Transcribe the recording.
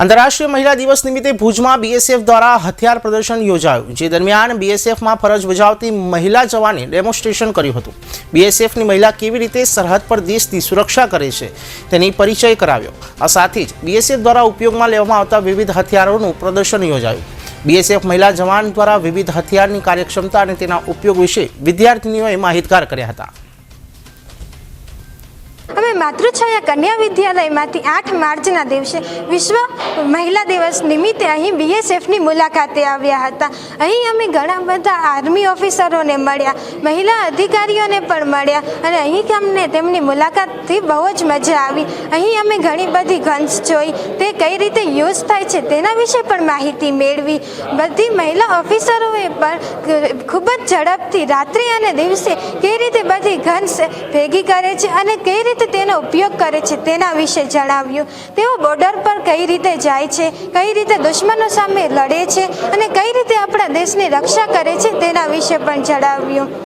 આંતરરાષ્ટ્રીય મહિલા દિવસ નિમિત્તે ભુજમાં બીએસએફ દ્વારા હથિયાર પ્રદર્શન યોજાયું, જે દરમિયાન બીએસએફમાં ફરજ બજાવતી મહિલા જવાને ડેમોન્સ્ટ્રેશન કર્યું હતું. બીએસએફની મહિલા કેવી રીતે સરહદ પર દેશની સુરક્ષા કરે છે તેની પરિચય કરાવ્યો. આ સાથે જ બીએસએફ દ્વારા ઉપયોગમાં લેવામાં આવતા વિવિધ હથિયારોનું પ્રદર્શન યોજાયું. બીએસએફ મહિલા જવાન દ્વારા વિવિધ હથિયારની કાર્યક્ષમતા અને તેના ઉપયોગ વિશે વિદ્યાર્થીનીઓએ માહિતગાર કર્યા હતા. અમે માતૃછાયા કન્યા વિદ્યાલયમાંથી આઠ માર્ચના દિવસે વિશ્વ મહિલા દિવસ નિમિત્તે અહીં બીએસએફની મુલાકાતે આવ્યા હતા. અહીં અમે ઘણા બધા આર્મી ઓફિસરોને મળ્યા, મહિલા અધિકારીઓને પણ મળ્યા અને અહીં અમને તેમની મુલાકાતથી બહુ જ મજા આવી. અહીં અમે ઘણી બધી ગન્સ જોઈ, તે કઈ રીતે યુઝ થાય છે તેના વિશે પણ માહિતી મેળવી. બધી મહિલા ઓફિસરોએ પણ ખૂબ જ ઝડપથી રાત્રિ અને દિવસે કઈ રીતે બધી ગન્સ ભેગી કરે છે અને કઈ રીતે તેનો ઉપયોગ કરે છે તેના વિશે જણાવ્યું. તેઓ બોર્ડર પર કઈ રીતે જાય છે, કઈ રીતે દુશ્મનો સામે લડે છે અને કઈ રીતે આપણા દેશની રક્ષા કરે છે તેના વિશે પણ જણાવ્યું.